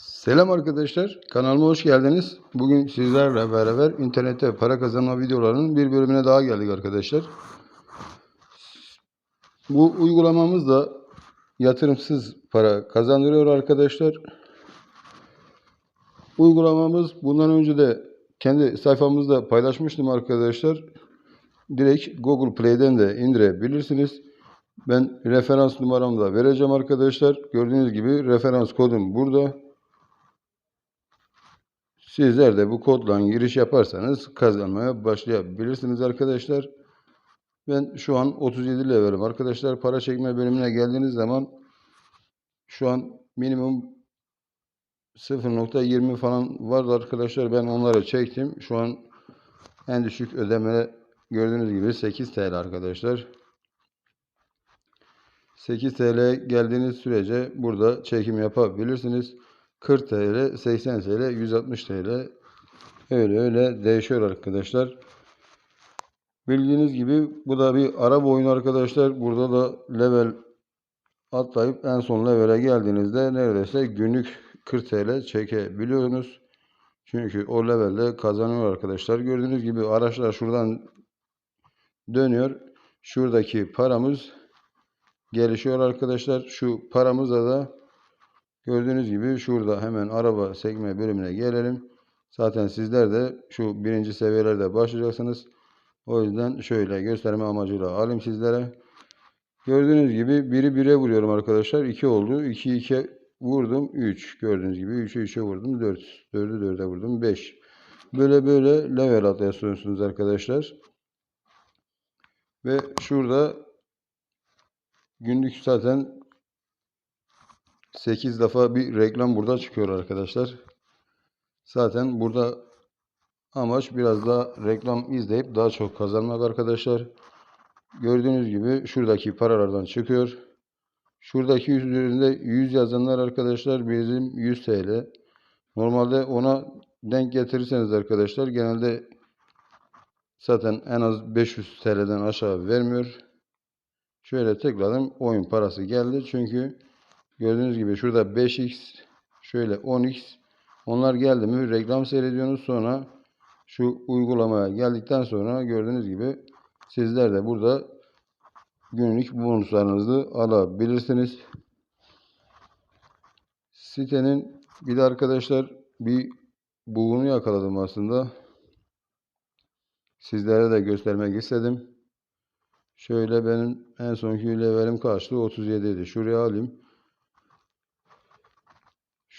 Selam arkadaşlar, kanalıma hoş geldiniz. Bugün sizlerle beraber internette para kazanma videolarının bir bölümüne daha geldik arkadaşlar. Bu uygulamamız da yatırımsız para kazandırıyor arkadaşlar. Uygulamamız bundan önce de kendi sayfamızda paylaşmıştım arkadaşlar. Direkt Google Play'den de indirebilirsiniz. Ben referans numaramı da vereceğim arkadaşlar. Gördüğünüz gibi referans kodum burada. Sizler de bu kodla giriş yaparsanız kazanmaya başlayabilirsiniz arkadaşlar. Ben şu an 37 levelim arkadaşlar. Para çekme bölümüne geldiğiniz zaman şu an minimum 0.20 falan vardı arkadaşlar. Ben onları çektim. Şu an en düşük ödeme gördüğünüz gibi 8 TL arkadaşlar. 8 TL geldiğiniz sürece burada çekim yapabilirsiniz. 40 TL, 80 TL, 160 TL öyle öyle değişiyor arkadaşlar. Bildiğiniz gibi bu da bir araba oyunu arkadaşlar. Burada da level atlayıp en son levele geldiğinizde neredeyse günlük 40 TL çekebiliyorsunuz. Çünkü o levelde kazanıyor arkadaşlar. Gördüğünüz gibi araçlar şuradan dönüyor. Şuradaki paramız gelişiyor arkadaşlar. Şu paramıza da gördüğünüz gibi şurada hemen araba sekme bölümüne gelelim. Zaten sizler de şu birinci seviyelerde başlayacaksınız. O yüzden şöyle gösterme amacıyla alayım sizlere. Gördüğünüz gibi biri 1'e vuruyorum arkadaşlar. 2 oldu. 2 2 vurdum. 3 gördüğünüz gibi 3'e 3'e vurdum. 4 4'ü 4'e vurdum. 5 Böyle böyle level atlıyorsunuz arkadaşlar. Ve şurada günlük zaten 8 defa bir reklam burada çıkıyor arkadaşlar. Zaten burada amaç biraz daha reklam izleyip daha çok kazanmak arkadaşlar. Gördüğünüz gibi şuradaki paralardan çıkıyor. Şuradaki üzerinde 100 yazanlar arkadaşlar bizim 100 TL. Normalde ona denk getirirseniz arkadaşlar genelde zaten en az 500 TL'den aşağı vermiyor. Şöyle tıkladım oyun parası geldi çünkü gördüğünüz gibi şurada 5x şöyle 10x onlar geldi mi reklam seyrediyorsunuz sonra şu uygulamaya geldikten sonra gördüğünüz gibi sizler de burada günlük bonuslarınızı alabilirsiniz. Sitenin bir de arkadaşlar bir buğunu yakaladım aslında. Sizlere de göstermek istedim. Şöyle benim en sonki levelim kaçtı? 37 idi. Şuraya alayım.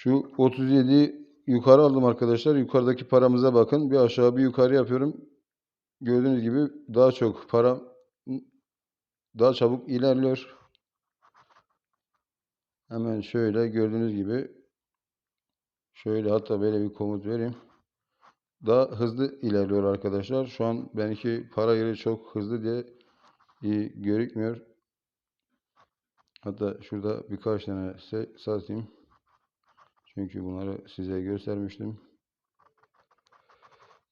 Şu 37 yukarı aldım arkadaşlar. Yukarıdaki paramıza bakın. Bir aşağı bir yukarı yapıyorum. Gördüğünüz gibi daha çok para daha çabuk ilerliyor. Hemen şöyle gördüğünüz gibi şöyle hatta böyle bir komut vereyim. Daha hızlı ilerliyor arkadaşlar. Şu an benimki para yeri çok hızlı diye iyi görükmüyor. Hatta şurada birkaç tane satayım. Çünkü bunları size göstermiştim.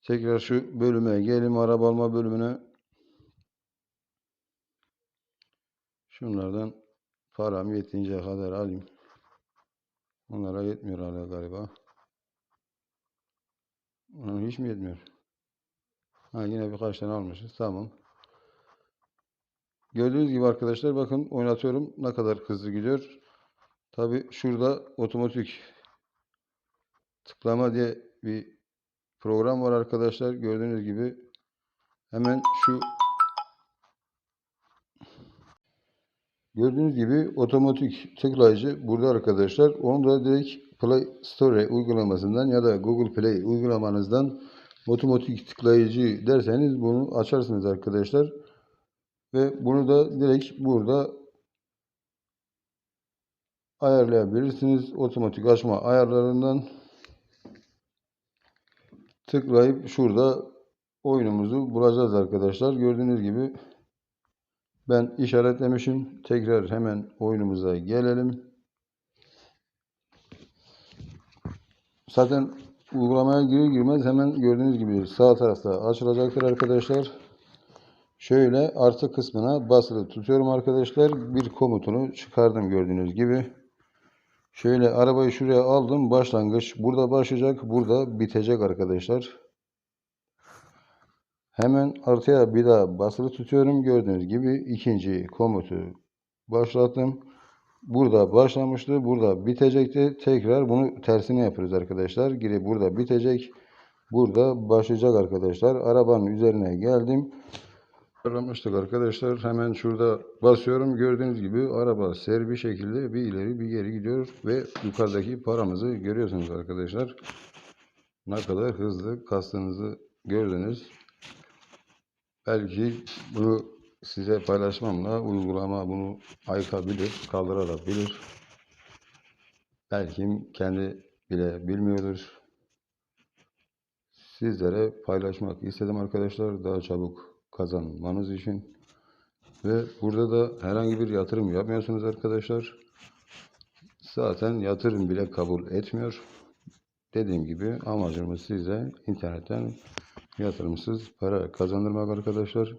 Tekrar şu bölüme gelelim. Araba alma bölümüne. Şunlardan param yetinceye kadar alayım. Onlara yetmiyor hala galiba. Onun hiç mi yetmiyor? Ha yine birkaç tane almışız. Tamam. Gördüğünüz gibi arkadaşlar bakın oynatıyorum. Ne kadar hızlı gidiyor. Tabi şurada otomatik tıklama diye bir program var arkadaşlar. Gördüğünüz gibi hemen şu Gördüğünüz gibi otomatik tıklayıcı burada arkadaşlar. Onu da direkt Play Store uygulamasından ya da Google Play uygulamanızdan otomatik tıklayıcı derseniz bunu açarsınız arkadaşlar. Ve bunu da direkt burada ayarlayabilirsiniz. Otomatik açma ayarlarından tıklayıp şurada oyunumuzu bulacağız arkadaşlar. Gördüğünüz gibi ben işaretlemişim. Tekrar hemen oyunumuza gelelim. Zaten uygulamaya girer girmez hemen gördüğünüz gibi sağ tarafta açılacaktır arkadaşlar. Şöyle artı kısmına basılı tutuyorum arkadaşlar. Bir komutunu çıkardım gördüğünüz gibi. Şöyle arabayı şuraya aldım. Başlangıç burada başlayacak. Burada bitecek arkadaşlar. Hemen artıya bir daha basılı tutuyorum. Gördüğünüz gibi ikinci komutu başlattım. Burada başlamıştı. Burada bitecekti. Tekrar bunu tersine yapıyoruz arkadaşlar. Geri burada bitecek. Burada başlayacak arkadaşlar. Arabanın üzerine geldim. Aramıştık arkadaşlar. Hemen şurada basıyorum. Gördüğünüz gibi araba seri şekilde bir ileri bir geri gidiyor ve yukarıdaki paramızı görüyorsunuz arkadaşlar. Ne kadar hızlı kastığınızı gördünüz. Belki bunu size paylaşmamla uygulama bunu ayıkabilir, kaldırabilir. Belki kendi bile bilmiyordur. Sizlere paylaşmak istedim arkadaşlar. Daha çabuk kazanmanız için. Ve burada da herhangi bir yatırım yapmıyorsunuz arkadaşlar. Zaten yatırım bile kabul etmiyor. Dediğim gibi amacımız size internetten yatırımsız para kazandırmak arkadaşlar.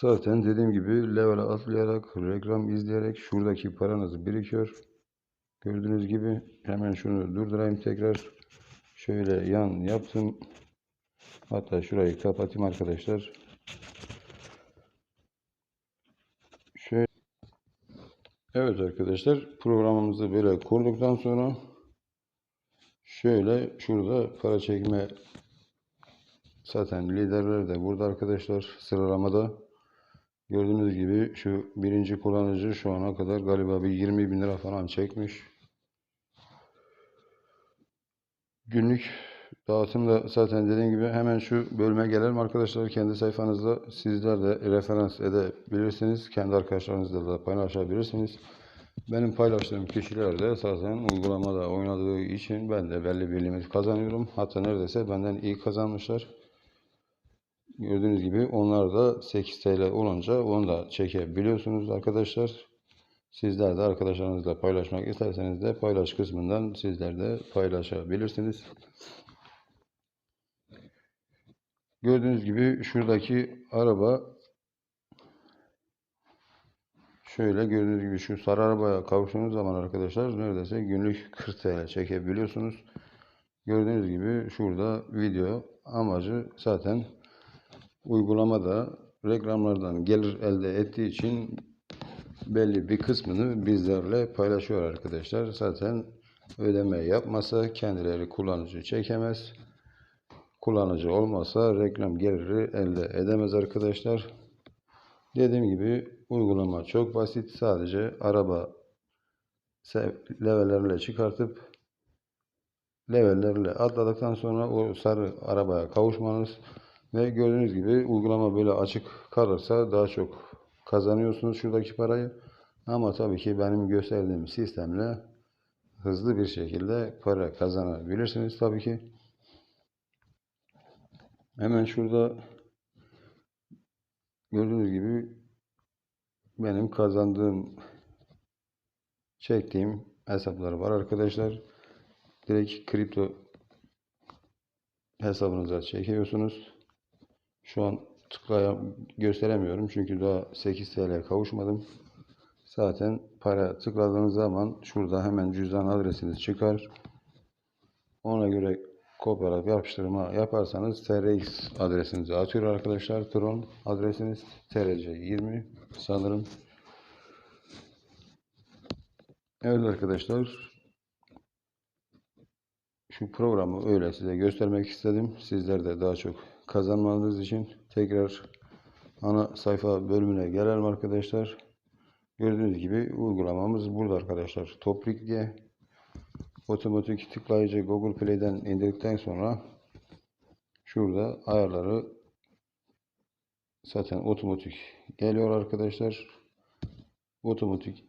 Zaten dediğim gibi level atlayarak, reklam izleyerek şuradaki paranız birikiyor. Gördüğünüz gibi hemen şunu durdurayım tekrar. Şöyle yan yaptım. Hatta şurayı kapatayım arkadaşlar. Şöyle Evet arkadaşlar programımızı böyle kurduktan sonra şöyle şurada para çekme zaten liderler de burada arkadaşlar sıralamada gördüğünüz gibi şu birinci kullanıcı şu ana kadar galiba bir 20 bin lira falan çekmiş. Günlük dağıtımda zaten dediğim gibi hemen şu bölüme gelelim arkadaşlar. Kendi sayfanızda sizler de referans edebilirsiniz. Kendi arkadaşlarınızla da paylaşabilirsiniz. Benim paylaştığım kişiler de zaten uygulamada oynadığı için ben de belli bir limit kazanıyorum. Hatta neredeyse benden iyi kazanmışlar. Gördüğünüz gibi onlar da 8 TL olunca onu da çekebiliyorsunuz arkadaşlar. Sizler de arkadaşlarınızla paylaşmak isterseniz de paylaş kısmından sizler de paylaşabilirsiniz. Gördüğünüz gibi şuradaki araba şöyle gördüğünüz gibi şu sarı arabaya kavuştuğunuz zaman arkadaşlar neredeyse günlük 40 TL çekebiliyorsunuz. Gördüğünüz gibi şurada video amacı zaten uygulamada reklamlardan gelir elde ettiği için belli bir kısmını bizlerle paylaşıyor arkadaşlar. Zaten ödeme yapmasa kendileri kullanıcı çekemez. Kullanıcı olmasa reklam geliri elde edemez arkadaşlar. Dediğim gibi uygulama çok basit. Sadece araba levellerle çıkartıp levellerle atladıktan sonra o sarı arabaya kavuşmanız ve gördüğünüz gibi uygulama böyle açık kalırsa daha çok kazanıyorsunuz şuradaki parayı. Ama tabii ki benim gösterdiğim sistemle hızlı bir şekilde para kazanabilirsiniz tabii ki. Hemen şurada gördüğünüz gibi benim kazandığım çektiğim hesaplar var arkadaşlar. Direkt kripto hesabınıza çekiyorsunuz. Şu an tıklayam gösteremiyorum çünkü daha 8 TL kavuşmadım. Zaten para tıkladığınız zaman şurada hemen cüzdan adresiniz çıkar. Ona göre kopyalap yapıştırma yaparsanız TRX adresinizi atıyor arkadaşlar. Tron adresiniz TRC20 sanırım. Evet arkadaşlar. Şu programı öyle size göstermek istedim. Sizler de daha çok kazanmanız için tekrar ana sayfa bölümüne gelelim arkadaşlar. Gördüğünüz gibi uygulamamız burada arkadaşlar. Toprik diye otomatik tıklayıcı Google Play'den indirdikten sonra şurada ayarları zaten otomatik geliyor arkadaşlar. Otomatik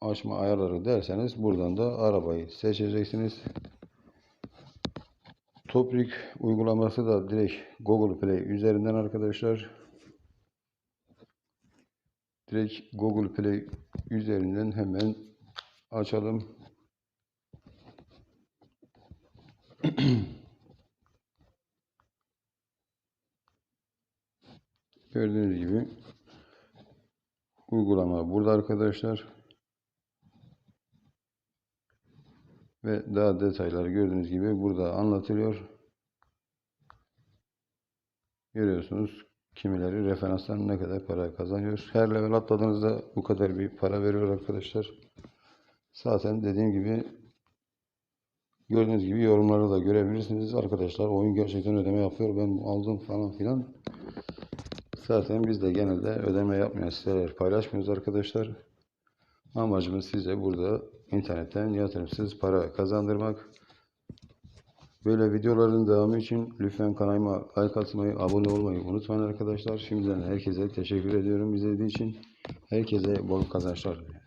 açma ayarları derseniz buradan da arabayı seçeceksiniz. Toprik uygulaması da direkt Google Play üzerinden arkadaşlar. Direkt Google Play üzerinden hemen açalım. Gördüğünüz gibi uygulama burada arkadaşlar. Ve daha detayları gördüğünüz gibi burada anlatılıyor. Görüyorsunuz kimileri referanstan ne kadar para kazanıyor. Her level atladığınızda bu kadar bir para veriyor arkadaşlar. Zaten dediğim gibi gördüğünüz gibi yorumları da görebilirsiniz. Arkadaşlar oyun gerçekten ödeme yapıyor. Ben aldım falan filan. Zaten biz de genelde ödeme yapmayan siteler paylaşmıyoruz arkadaşlar. Amacımız size burada internetten yatırımsız para kazandırmak. Böyle videoların devamı için lütfen kanalıma like atmayı, abone olmayı unutmayın arkadaşlar. Şimdiden herkese teşekkür ediyorum izlediği için. Herkese bol kazançlar.